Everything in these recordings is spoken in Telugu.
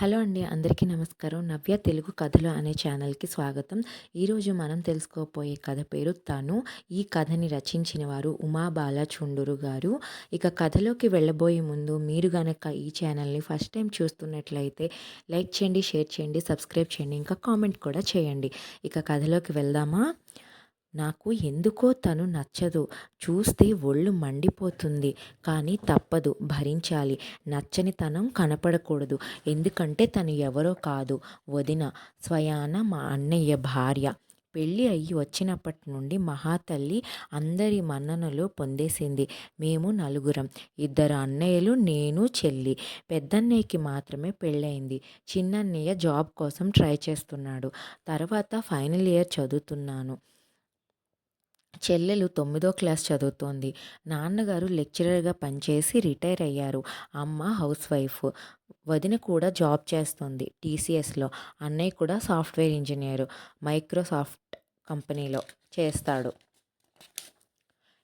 హలో అండి అందరికీ నమస్కారం. నవ్య తెలుగు కథలు అనే ఛానల్కి స్వాగతం. ఈరోజు మనం తెలుసుకోబోయే కథ పేరు తను. ఈ కథని రచించిన వారు ఉమాబాల చుండూరు గారు. ఇక కథలోకి వెళ్ళబోయే ముందు మీరు గనక ఈ ఛానల్ని ఫస్ట్ టైం చూస్తున్నట్లయితే లైక్ చేయండి షేర్ చేయండి సబ్స్క్రైబ్ చేయండి ఇంకా కామెంట్ కూడా చేయండి. ఇక కథలోకి వెళ్దామా? నాకు ఎందుకో తను నచ్చదు. చూస్తే ఒళ్ళు మండిపోతుంది. కానీ తప్పదు. భరించాలి. నచ్చని తనం కనపడకూడదు. ఎందుకంటే తను ఎవరో కాదు. వదిన స్వయాన మా అన్నయ్య భార్య. పెళ్ళి అయ్యి వచ్చినప్పటి నుండి మహాతల్లి అందరి మన్ననలు పొందేసింది. మేము నలుగురం. ఇద్దరు అన్నయ్యలు నేను చెల్లి. పెద్దన్నయ్యకి మాత్రమే పెళ్ళయింది. చిన్నన్నయ్య జాబ్ కోసం ట్రై చేస్తున్నాడు. తర్వాత ఫైనల్ ఇయర్ చదువుతున్నాను. చెల్లెలు తొమ్మిదో క్లాస్ చదువుతోంది. నాన్నగారు లెక్చరర్గా పనిచేసి రిటైర్ అయ్యారు. అమ్మ హౌస్ వైఫ్. వదిన కూడా జాబ్ చేస్తుంది టీసీఎస్లో. అన్నయ్య కూడా సాఫ్ట్వేర్ ఇంజనీరు. మైక్రోసాఫ్ట్ కంపెనీలో చేస్తాడు.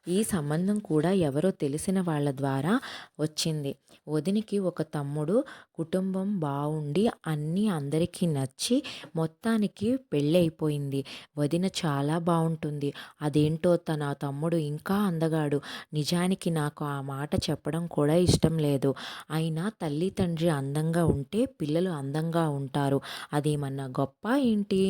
ఈ సంబంధం కూడా ఎవరో తెలిసిన వాళ్ళ ద్వారా వచ్చింది. వదినికి ఒక తమ్ముడు కుటుంబం బాగుండి అన్నీ అందరికీ నచ్చి మొత్తానికి పెళ్ళైపోయింది వదిన చాలా బాగుంటుంది అదేంటో తన తమ్ముడు ఇంకా అందగాడు. నిజానికి నాకు ఆ మాట చెప్పడం కూడా ఇష్టం లేదు. అయినా తల్లి తండ్రి అందంగా ఉంటే పిల్లలు అందంగా ఉంటారు. అదేమన్నా గొప్ప ఏంటి?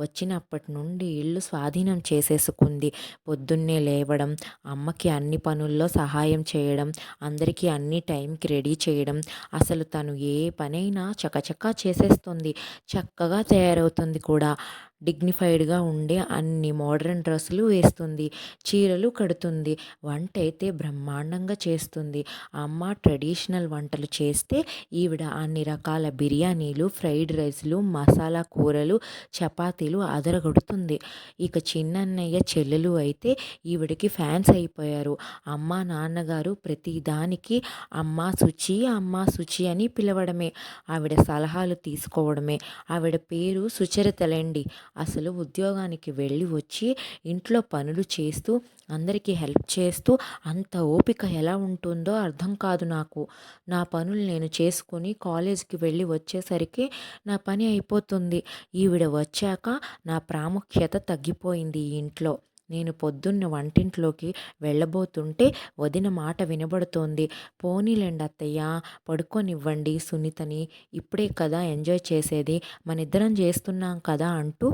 వచ్చినప్పటి నుండి ఇల్లు స్వాధీనం చేసేసుకుంది. పొద్దున్నే లేవడం అమ్మకి అన్ని పనుల్లో సహాయం చేయడం అందరికీ అన్ని టైంకి రెడీ చేయడం. అసలు తను ఏ పనైనా చకచకా చేసేస్తుంది. చక్కగా తయారవుతుంది కూడా. డిగ్నిఫైడ్గా ఉండే అన్ని మోడర్న్ డ్రెస్సులు వేస్తుంది. చీరలు కడుతుంది. వంట అయితే బ్రహ్మాండంగా చేస్తుంది. అమ్మ ట్రెడిషనల్ వంటలు చేస్తే ఈవిడ అన్ని రకాల బిర్యానీలు ఫ్రైడ్ రైస్లు మసాలా కూరలు చపాతీలు అదరగొడుతుంది. ఇక చిన్నన్నయ్య చెల్లెలు అయితే ఈవిడికి ఫ్యాన్స్ అయిపోయారు. అమ్మ నాన్నగారు ప్రతి దానికి అమ్మ శుచి అమ్మ శుచి అని పిలవడమే. ఆవిడ సలహాలు తీసుకోవడమే. ఆవిడ పేరు సుచరితలండి. అసలు ఉద్యోగానికి వెళ్ళి వచ్చి ఇంట్లో పనులు చేస్తూ అందరికీ హెల్ప్ చేస్తూ అంత ఓపిక ఎలా ఉంటుందో అర్థం కాదు నాకు. నా పనులు నేను చేసుకుని కాలేజీకి వెళ్ళి వచ్చేసరికి నా పని అయిపోతుంది. ఈవిడ వచ్చాక నా ప్రాముఖ్యత తగ్గిపోయింది ఈ ఇంట్లో. నేను పొద్దున్న వంటింట్లోకి వెళ్ళబోతుంటే వదిన మాట వినబడుతోంది. పోనీలేండి అత్తయ్య పడుకోనివ్వండి సునీతని. ఇప్పుడే కదా ఎంజాయ్ చేసేది. మనిద్దరం చేస్తున్నాం కదా అంటూ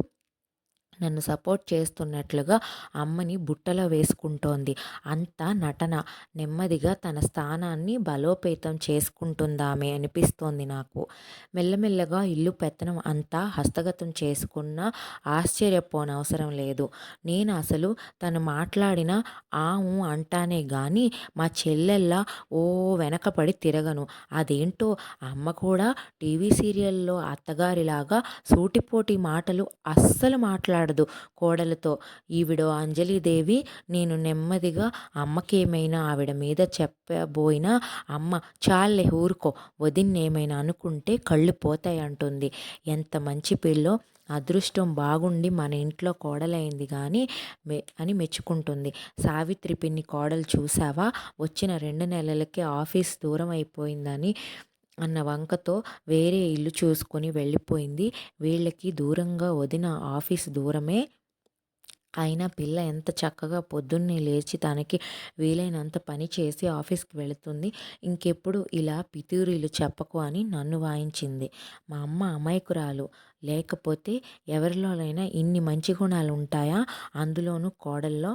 నన్ను సపోర్ట్ చేస్తున్నట్లుగా అమ్మని బుట్టలో వేసుకుంటోంది. అంత నటన నెమ్మదిగా తన స్థానాన్ని బలోపేతం చేసుకుంటుందామే అనిపిస్తోంది నాకు. మెల్లమెల్లగా ఇల్లు పెత్తనం అంతా హస్తగతం చేసుకున్న ఆశ్చర్యపోనవసరం లేదు. నేను అసలు తను మాట్లాడిన ఆము అంటానే కానీ మా చెల్లెల్లా ఓ వెనకపడి తిరగను. అదేంటో అమ్మ కూడా టీవీ సీరియల్లో అత్తగారిలాగా సూటిపోటి మాటలు అస్సలు మాట్లాడ మాట్లాడదు. కోడలతో ఈవిడో అంజలిదేవి నేను నెమ్మదిగా అమ్మకేమైనా ఆవిడ మీద చెప్పబోయినా అమ్మ చాలే ఊరుకో వదిన్నేమైనా అనుకుంటే కళ్ళు పోతాయి అంటుంది. ఎంత మంచి పిల్లో అదృష్టం బాగుండి మన ఇంట్లో కోడలైంది కానీ మె అని మెచ్చుకుంటుంది. సావిత్రి పిన్ని కోడలు చూసావా? వచ్చిన రెండు నెలలకే ఆఫీస్ దూరం అయిపోయిందని అన్న వంకతో వేరే ఇల్లు చూసుకొని వెళ్ళిపోయింది. వీళ్ళకి దూరంగా వదిన ఆఫీస్ దూరమే. అయినా పిల్ల ఎంత చక్కగా పొద్దున్నే లేచి తనకి వీలైనంత పని చేసి ఆఫీస్కి వెళుతుంది. ఇంకెప్పుడు ఇలా పితూరీలు చెప్పకు అని నన్ను వాయించింది. మా అమ్మ అమాయకురాలు. లేకపోతే ఎవరిలోనైనా ఇన్ని మంచి గుణాలు ఉంటాయా అందులోనూ కోడల్లో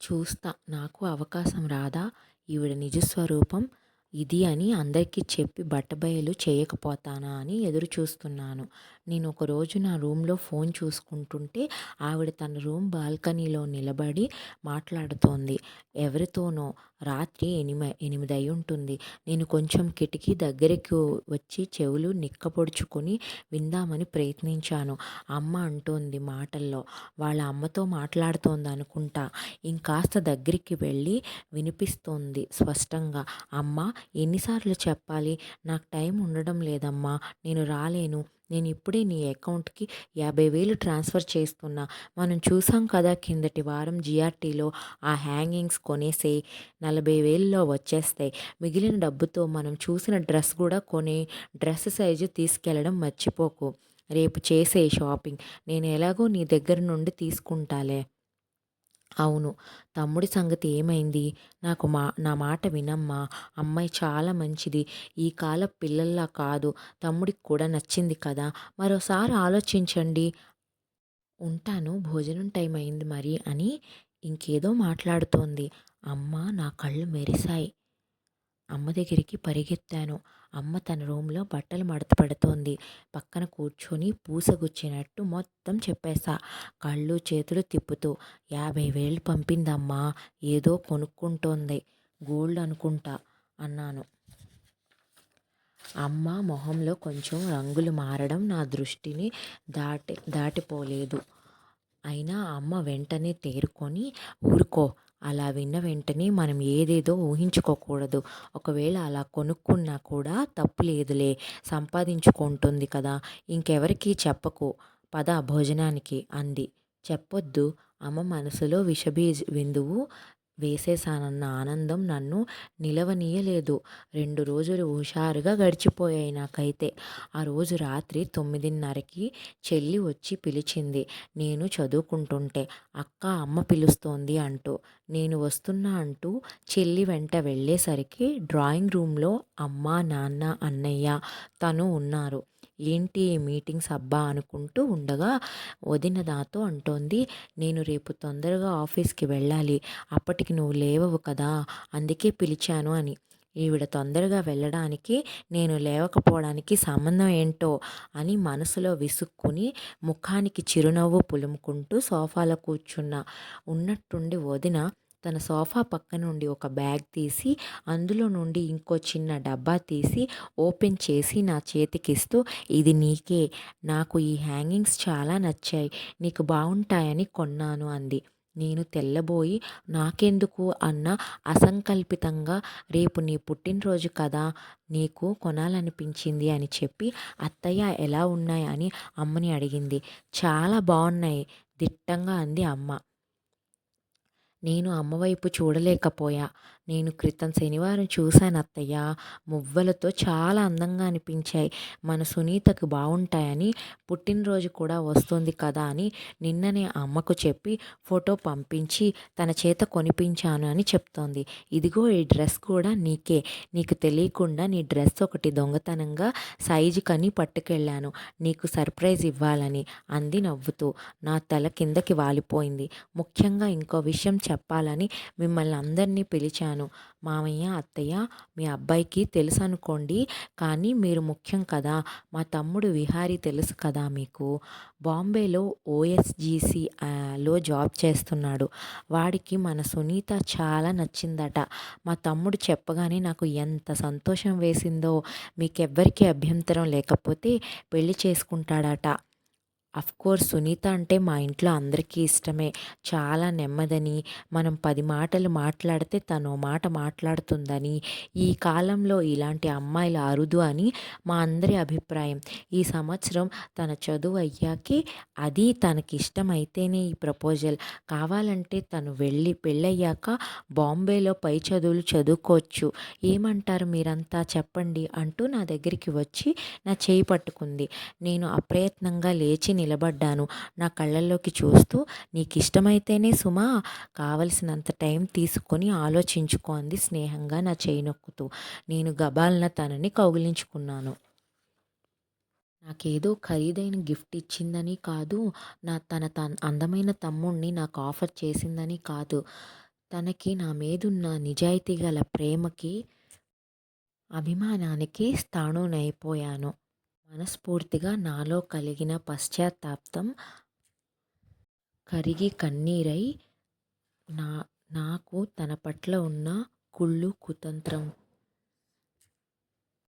చూస్తా. నాకు అవకాశం రాదా? ఈవిడ నిజస్వరూపం. ఇది అని అందరికీ చెప్పి బట్టబయలు చేయకపోతానా అని ఎదురు చూస్తున్నాను నేను ఒకరోజు నా రూమ్లో ఫోన్ చూసుకుంటుంటే ఆవిడ తన రూమ్ బాల్కనీలో నిలబడి మాట్లాడుతోంది. ఎవరితోనో? రాత్రి ఎనిమి ఎనిమిది అయి ఉంటుంది నేను కొంచెం కిటికీ దగ్గరికి వచ్చి చెవులు నిక్కపొడుచుకొని విందామని ప్రయత్నించాను. అమ్మ అంటోంది మాటల్లో. వాళ్ళ అమ్మతో మాట్లాడుతోంది అనుకుంటా. ఇంకాస్త దగ్గరికి వెళ్ళి వినిపిస్తోంది స్పష్టంగా. అమ్మ ఎన్నిసార్లు చెప్పాలి? నాకు టైం ఉండడం లేదమ్మా. నేను రాలేను. నేను ఇప్పుడే నీ అకౌంట్కి యాభై వేలు ట్రాన్స్ఫర్ చేస్తున్నా. మనం చూసాం కదా కిందటి వారం జిఆర్టీలో ఆ హ్యాంగింగ్స్ కొనేసే నలభై వేలలో వచ్చేస్తాయి. మిగిలిన డబ్బుతో మనం చూసిన డ్రెస్ కూడా కొనే డ్రెస్ సైజు తీసుకెళ్ళడం మర్చిపోకు. రేపు చేసే షాపింగ్. నేను ఎలాగో నీ దగ్గర నుండి తీసుకుంటాలే. అవును. తమ్ముడి సంగతి ఏమైంది? నాకు మా నా మాట వినమ్మా. అమ్మాయి చాలా మంచిది. ఈ కాల పిల్లల్లా కాదు. తమ్ముడికి కూడా నచ్చింది కదా. మరోసారి ఆలోచించండి. ఉంటాను. భోజనం టైం అయింది మరి అని ఇంకేదో మాట్లాడుతోంది. అమ్మ నా కళ్ళు మెరిశాయి. అమ్మ దగ్గరికి పరిగెత్తాను. అమ్మ తన రూమ్లో బట్టలు మడత పెడుతోంది. పక్కన కూర్చొని పూసగుచ్చినట్టు మొత్తం చెప్పేశా. కళ్ళు చేతులు తిప్పుతూ యాభై వేలు పంపిందమ్మా ఏదో కొనుక్కుంటోంది గోల్డ్ అనుకుంటా అన్నాను. అమ్మ మొహంలో కొంచెం రంగులు మారడం నా దృష్టిని దాటి దాటిపోలేదు. అయినా అమ్మ వెంటనే తేరుకొని ఊరుకో అలా విన్న వెంటనే మనం ఏదేదో ఊహించుకోకూడదు. ఒకవేళ అలా కొనుక్కున్నా కూడా తప్పు లేదులే సంపాదించుకుంటుంది కదా ఇంకెవరికి చెప్పకు. పద భోజనానికి అంది. చెప్పొద్దు అమ్మ మనసులో విషబీజ్ బిందువు వేసేసానన్న ఆనందం నన్ను నిలవనీయలేదు. రెండు రోజులు హుషారుగా గడిచిపోయాయి నాకైతే. ఆ రోజు రాత్రి తొమ్మిదిన్నరకి చెల్లి వచ్చి పిలిచింది నేను చదువుకుంటుంటే అక్క అమ్మ పిలుస్తోంది అంటూ. నేను వస్తున్నా అంటూ చెల్లి వెంట వెళ్ళేసరికి డ్రాయింగ్ రూమ్లో అమ్మ నాన్న అన్నయ్య తను ఉన్నారు. ఏంటి మీటింగ్స్ అబ్బా అనుకుంటూ ఉండగా వదిన నాతో అంటోంది నేను రేపు తొందరగా ఆఫీస్కి వెళ్ళాలి అప్పటికి నువ్వు లేవవు కదా అందుకే పిలిచాను అని. ఈవిడ తొందరగా వెళ్ళడానికి నేను లేవకపోవడానికి సంబంధం ఏంటో అని మనసులో విసుక్కుని ముఖానికి చిరునవ్వు పులుముకుంటూ సోఫాలో కూర్చున్న ఉన్నట్టుండి వదిన తన సోఫా పక్క నుండి ఒక బ్యాగ్ తీసి అందులో నుండి ఇంకో చిన్న డబ్బా తీసి ఓపెన్ చేసి నా చేతికిస్తూ ఇది నీకే. నాకు ఈ హ్యాంగింగ్స్ చాలా నచ్చాయి. నీకు బాగుంటాయని కొన్నాను అంది. నేను తెల్లబోయి నాకెందుకు అన్న అసంకల్పితంగా రేపు నీ పుట్టినరోజు కదా నీకు కొనాలనిపించింది అని చెప్పి అత్తయ్య ఎలా ఉన్నాయని అని అమ్మని అడిగింది. చాలా బాగున్నాయి దిట్టంగా అంది అమ్మ. నేను అమ్మవైపు చూడలేకపోయా. నేను క్రితం శనివారం చూశాను అత్తయ్య. మువ్వలతో చాలా అందంగా అనిపించాయి. మన సునీతకు బాగుంటాయని పుట్టినరోజు కూడా వస్తుంది కదా అని నిన్ననే అమ్మకు చెప్పి ఫోటో పంపించి తన చేత కొనిపించాను అని చెప్తోంది. ఇదిగో ఈ డ్రెస్ కూడా నీకే. నీకు తెలియకుండా నీ డ్రెస్ ఒకటి దొంగతనంగా సైజు కని పట్టుకెళ్ళాను. నీకు సర్ప్రైజ్ ఇవ్వాలని అంది నవ్వుతూ. నా తల కిందకి వాలిపోయింది. ముఖ్యంగా ఇంకో విషయం చెప్పాలని మిమ్మల్ని అందరినీ పిలిచాను. మామయ్య అత్తయ్య మీ అబ్బాయికి తెలుసు అనుకోండి కానీ మీరు ముఖ్యం కదా. మా తమ్ముడు విహారీ తెలుసు కదా మీకు. బాంబేలో ఓఎస్జీసీ లో జాబ్ చేస్తున్నాడు. వాడికి మన సునీత చాలా నచ్చిందట. మా తమ్ముడు చెప్పగానే నాకు ఎంత సంతోషం వేసిందో మీకెవ్వరికీ అభ్యంతరం లేకపోతే పెళ్ళి చేసుకుంటాడట. కోర్స్ సునీత అంటే మా ఇంట్లో అందరికీ ఇష్టమే. చాలా నెమ్మదని మనం పది మాటలు మాట్లాడితే తను మాట మాట్లాడుతుందని ఈ కాలంలో ఇలాంటి అమ్మాయిలు అరుదు అని మా అందరి అభిప్రాయం. ఈ సంవత్సరం తన చదువు అయ్యాకే అది తనకి ఇష్టమైతేనే ఈ ప్రపోజల్. కావాలంటే తను వెళ్ళి పెళ్ళయ్యాక బాంబేలో పై చదువులు చదువుకోవచ్చు. ఏమంటారు మీరంతా? చెప్పండి అంటూ నా దగ్గరికి వచ్చి నా చేయి పట్టుకుంది. నేను అప్రయత్నంగా లేచి నిలబడ్డాను. నా కళ్ళల్లోకి చూస్తూ నీకు ఇష్టమైతేనే సుమా కావలసినంత టైం తీసుకొని ఆలోచించుకోంది స్నేహంగా నా చేయి నొక్కుతూ. నేను గబాలన తనని కౌగిలించుకున్నాను. నాకేదో ఖరీదైన గిఫ్ట్ ఇచ్చిందని కాదు నా తన తన అందమైన తమ్ముణ్ణి నాకు ఆఫర్ చేసిందని కాదు. తనకి నా మీదున్న నిజాయితీ గల ప్రేమకి అభిమానానికి స్థాణునైపోయాను మనస్ఫూర్తిగా నాలో కలిగిన పశ్చాత్తాపం కరిగి కన్నీరై నా నాకు తన పట్ల ఉన్న కుళ్ళు కుతంత్రం.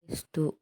ఇస్తూ